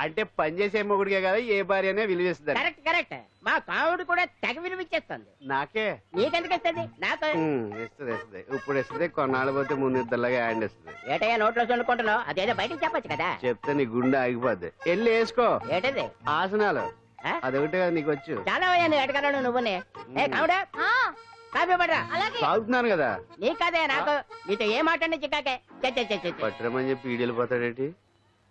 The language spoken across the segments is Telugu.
అంటే పని చేసే మొగుడికే కదా ఏ భార్య అనే విలువిస్తారు కరెక్ట్ కరెక్ట్. మా కావుడు కూడా తెగ విలువిచ్చేస్తుంది నాకే? నీకెందుకు ఇస్తుంది? నాకు ఉమ్, ఇస్తుంది ఇస్తుంది. ఇప్పుడు ఇస్తుంది కొన్నాళ్ళు పోతే ముందు ఇద్దరులాగా హ్యాండ్ ఇస్తుంది. ఏటయ్యా నోట్లో చల్లుకుంటున్నావు? అదేదో బయటికి చెప్పొచ్చు కదా. చెప్తే నీ గుండె ఆగిపోద్ది. వెళ్ళి వేసుకో. ఏటది? ఆసనాలు. ఆ? అదొకటే కదా నీకు వచ్చు. చాలా అయ్యా నువ్వు ఎడగలను నువ్వునే. ఏ కావుడా పడరా? తాగుతున్నాను కదా. నీ కదే నాకు. నీతో ఏ మాట చిక్కాకే. చె, చె, చె, చె. పట్టరమని చెప్పి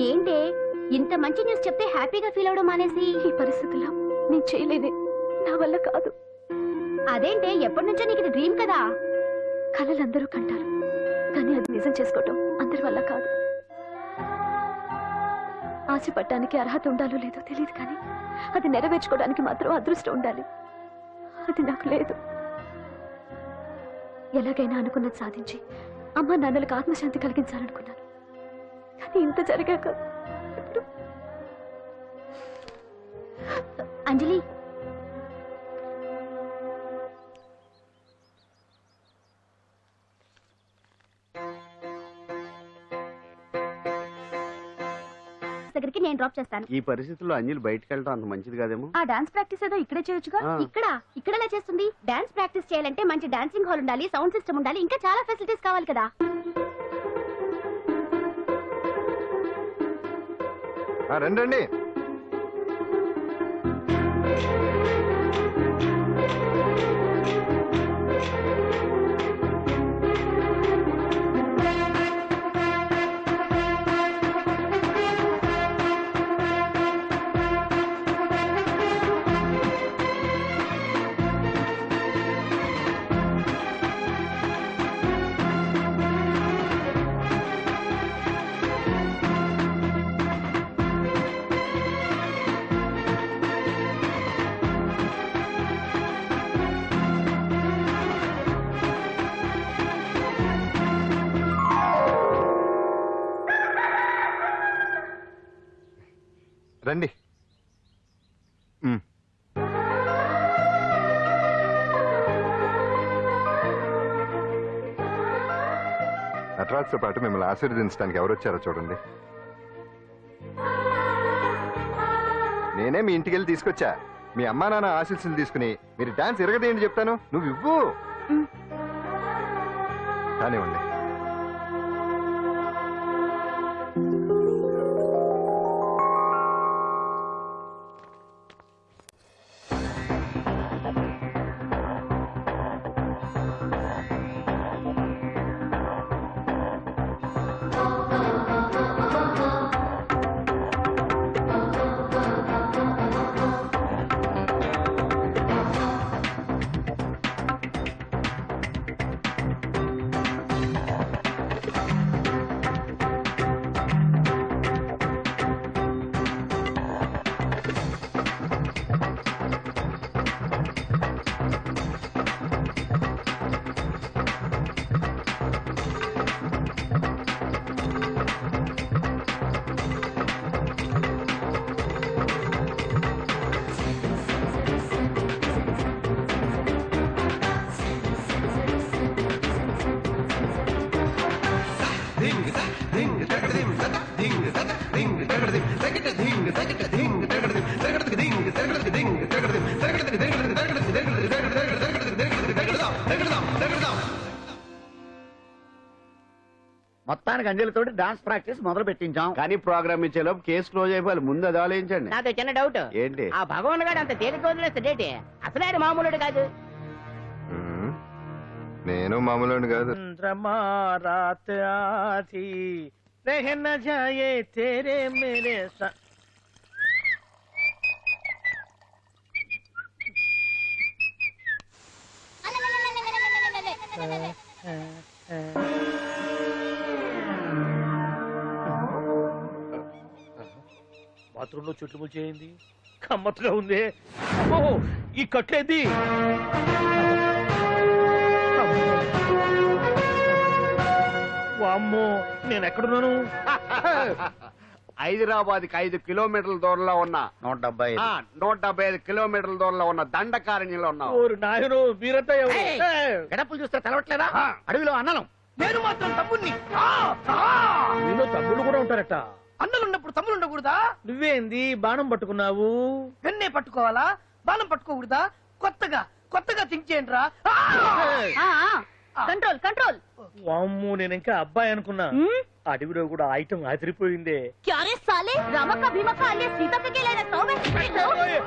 ఏంటే? ఇంత మంచి న్యూస్ చెప్తే హ్యాపీగా ఫీల్ అవడం మానేసి? ఈ పరిస్థితుల్లో నేను చేయలేదే. నా వల్ల కాదు. అదేంటే ఎప్పటి నుంచో నీకు ఇది డ్రీమ్ కదా? కళలందరూ కంటారు. కానీ అది నిజం చేసుకోవటం అందరి వల్ల కాదు. ఆశపడటానికి అర్హత ఉండాలో లేదో తెలియదు కానీ అది నెరవేర్చుకోవడానికి మాత్రం అదృష్టం ఉండాలి. అది నాకు లేదు. ఎలాగైనా అనుకున్నది సాధించి అమ్మ నాన్నలకు ఆత్మశాంతి కలిగించాలనుకున్నాను. కానీ ఇంత జరిగాక అంజలి. దగ్గరికి నేను డ్రాప్ చేస్తాను. ఈ పరిస్థితుల్లో అంజలి బయటకు వెళ్ళడం అంత మంచిది కాదేమో? ఆ డాన్స్ ప్రాక్టీస్ ఏదో ఇక్కడే చేయొచ్చుగా? ఆ. ఇక్కడ? ఇక్కడ ఎలా చేస్తుంది? డాన్స్ ప్రాక్టీస్ చేయాలంటే మంచి డాన్సింగ్ హాల్ ఉండాలి సౌండ్ సిస్టమ్ ఉండాలి ఇంకా చాలా ఫెసిలిటీస్ కావాలి కదా. రండి రండి. నటరాజ్తో పాటు మిమ్మల్ని ఆశీర్వదించడానికి ఎవరు వచ్చారో చూడండి. నేనే మీ ఇంటికి వెళ్ళి తీసుకొచ్చా. మీ అమ్మా నాన్న ఆశీస్సులు తీసుకుని మీరు డాన్స్ ఎరగదేంటి చెప్తాను. నువ్వు ఇవ్వు. కానివ్వండి. మొత్తానికి అంజలితోటి డాన్స్ ప్రాక్టీస్ మొదలు పెట్టించాం కానీ ప్రోగ్రామ్ ఇచ్చేలోపు కేసు క్లోజ్ అయిపోవాలి ముందు అది ఆలోచించండి నాతో చిన్న డౌట్ ఏంటి ఆ భగవాన్ గారు అంత తేలిక వదిలేస్తాడేటి అసలు ఆయన మామూలుడు కాదు ఉమ్. నేను మామూలు కాదు चंद्रमा रात आधी रह न जाए तेरे मेरे साथ బాత్రూంలో చెట్లు ముచ్చేయింది కమ్మత్తుగా ఉంది అమ్మో ఈ కట్లేది వామ్మో నేను ఎక్కడున్నాను హైదరాబాద్కి ఐదు కిలోమీటర్ల దూరంలో ఉన్న నూట డెబ్బై ఆ, నూట డెబ్బై ఐదు కిలోమీటర్ల దూరంలో ఉన్న దండకారణ్యంలో ఉన్నావు ఓరు నాయను మీరంతా ఎవరు? ఏయ్! ఏయ్! గడపలు చూస్తే తెలవట్లేదా ఆ. అడవిలో అన్నలం నేను మాత్రం తమ్ముణ్ణి ఆ, ఆ! మీలో తమ్ముళ్ళు కూడా ఉంటారట అన్నలున్నప్పుడు తమ్ముడు ఉండకూడదా? నువ్వేంది? బాణం పట్టుకున్నావు. వెన్నే పట్టుకోవాలా? బాణం పట్టుకోకూడదా? కొత్తగా కొత్తగా థింక్ చేయండి రా కంట్రోల్ కంట్రోల్. వామ్ము నేను ఇంకా అబ్బాయి అనుకున్నా. అడవిలో కూడా ఐటమ్ అదిరిపోయిందే.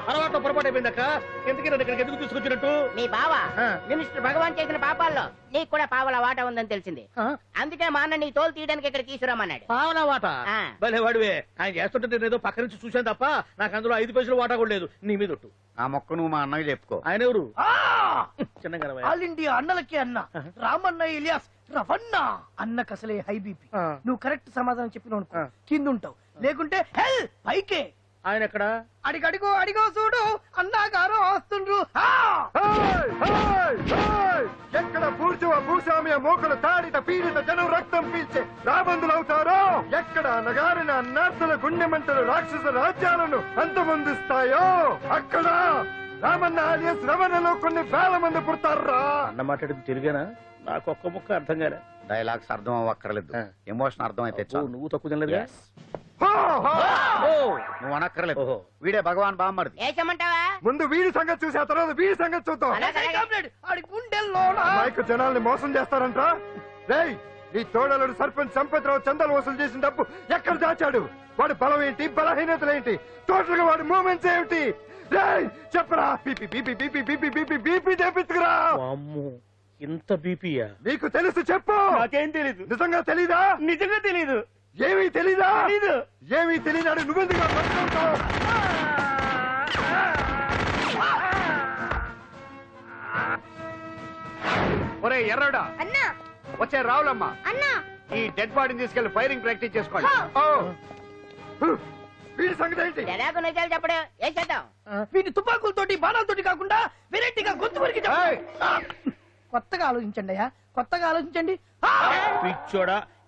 అలవాట్లో పొరపాటు ఎందుకు తీసుకొచ్చినట్టు? మీ బావా మినిస్టర్ భగవాన్ చేసిన పాపాల్లో నీకు కూడా పావల వాట ఉందని తెలిసింది. అందుకే మా అన్న నీ తోలు తీయడానికి ఇక్కడ తీసుకురామన్నాడు పావల వాట? భలే వాడివే. ఆయన చేస్తుంటే నేను పక్క నుంచి చూశాను తప్ప నాకు అందులో ఐదు పైసలు వాటా కూడా లేదు. నీ మీద ఆ మొక్క నువ్వు మా అన్నకి చెప్పుకో. ఆయన ఎవరు? ఆల్ ఇండియా అన్నలకి అన్న. రామన్న ఇలియాస్ రవన్న అన్నకు అసలే హై బీపీ ఆ. నువ్వు కరెక్ట్ సమాధానం చెప్పిన. కింద ఉంటావు లేకుంటే హెల్ పైకే ఆయన ఎక్కడ అడిగడిగో అడిగో చూడు అన్నాగారు వస్తుండ్రు ఆ! హేయ్! హేయ్! హేయ్! ఎక్కడ పూర్చువ భూస్వామ్య మోకల తాడిత పీడిత జనం రక్తం పీల్చే రాబందులవుతారో ఎక్కడ నగారిన నర్సుల గుండె మంటలు రాక్షస రాజ్యాలను అంతమొందిస్తాయో అక్కడ రామన్న ఆలియస్ రమణలో కొన్ని వేల మంది పుడతారా? అన్న మాట్లాడింది తెలుగేనా? నాకు ఒక్క ముక్క అర్థం కాలే. డైలాగ్స్ అర్థం అవ్వక్కర్లేదు. ఎమోషన్ అర్థం అయితే చాలు. నువ్వు తక్కువ! ఓ, నువ్వు అనక్కర్లేదు. వీడే భగవాన్ ఏచమంటావా ముందు వీడి సంగతి చూసి ఆ తర్వాత వీడి సంగతి చూద్దాం. జనాల్ని మోసం చేస్తారంట రేయ్ నీ తోడలుడు సర్పంచ్ సంపత్రావు చందాలు వసూలు చేసిన డబ్బు ఎక్కడ దాచాడు? వాడి బలం ఏంటి? బలహీనతలు ఏంటి? టోటల్గా వాడి మూమెంట్స్ ఏమిటి? చెప్పరా BP BP BP BP BP BP తెప్పించుకురా వామ్మో ఇంత బీపీయా నీకు తెలుసు చెప్పు నాకేం తెలీదు నిజంగా తెలీదా నిజంగా తెలీదు ఏమీ తెలీదా తెలీదు. ఏమీ తెలియనాడు నువ్వెందుకు ఆ పని చేస్తావు? ఒరే ఎర్రడా అన్నా వచ్చే రావులమ్మ అన్నా ఈ డెడ్ బాడీని తీసుకెళ్ళి ఫైరింగ్ ప్రాక్టీస్ చేసుకోండి ఓ! వీడి సంగతి ఏంటి? ఎలాగో నిజాలు చెప్పడు. ఏం చేద్దాం? వీటి తుపాకులతోటి బాణాలతోటి కాకుండా వెరైటీగా గొంతు వరకు! కొత్తగా ఆలోచించండి అయ్యా. కొత్తగా ఆలోచించండి! పిచ్చోడా.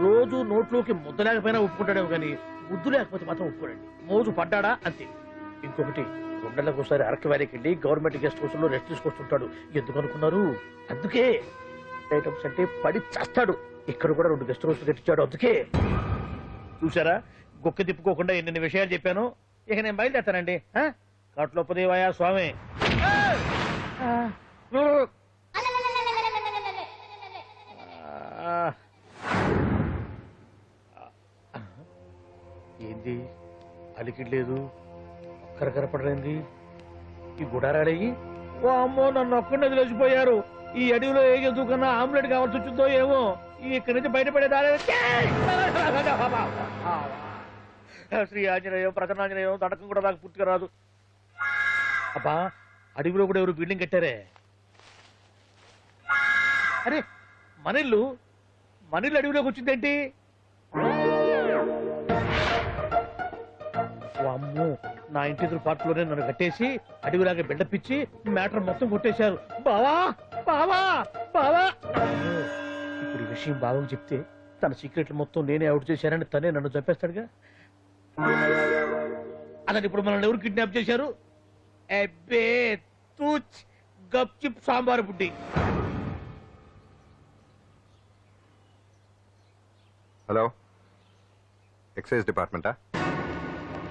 రోజు నోట్లోకి ముద్ద లేకపోయినా ఒప్పుకుంటాడేమో కానీ ముద్దు లేకపోతే మాత్రం ఒప్పుకోడండి. మోజు పడ్డాడా? అంతే. ఇంకొకటి రెండేళ్ళకి ఒకసారి అరకు వ్యాలీకి వెళ్ళి గవర్నమెంట్ గెస్ట్ హౌస్లో రెస్ట్ తీసుకొస్తుంటాడు. ఎందుకు అనుకున్నారు? అందుకే. ఐటమ్స్ అంటే పడి చేస్తాడు. ఇక్కడ కూడా రెండు గెస్ట్ హౌస్ కట్టించాడు అందుకే. చూసారా గొక్క తిప్పుకోకుండా ఎన్నెన్ని విషయాలు చెప్పాను. ఇక నేను బయలుదేస్తానండి ఆ? స్వామి ఆ. ఏంది అలికిడ్ లేదు. ఒక్కరు కనపడలేంది ఈ గుడారాడయ్యి ఓ అమ్మో నన్ను ఒక్కడిని లేచిపోయారు ఈ అడవిలో ఏ జంతువుకన్నా ఆమ్లెట్ కావాల్సి వచ్చిందో ఏమో. ఈ ఇక్కడి నుంచి బయటపడే దారి శ్రీ ఆంజనేయం ప్రసన్నాంజనేయం తడకం కూడా నాకు పూర్తిగా రాదు. అబ్బా అడవిలో కూడా ఎవరు బిల్డింగ్ కట్టారే? అరే మనిల్లు మనిల్లు అడవిలోకి వచ్చిందేంటి? అమ్మో నా ఇంటి ఎదురు పార్ట్లోనే నన్ను కట్టేసి అడవిలాగా బిడ్డపిచ్చి మ్యాటర్ మొత్తం కొట్టేశారు. బావా బావా బావా. అమ్మో, ఇప్పుడు ఈ విషయం బావకు చెప్తే తన సీక్రెట్లు మొత్తం నేనే అవుట్ చేశానని తనే నన్ను చంపేస్తాడుగా? అతను ఇప్పుడు మనల్ని ఎవరు కిడ్నాప్ చేశారు? అబ్బే తూచ్ గప్చిప్ సాంబార్ బుడ్డి. Hello excise డిపార్ట్మెంటా?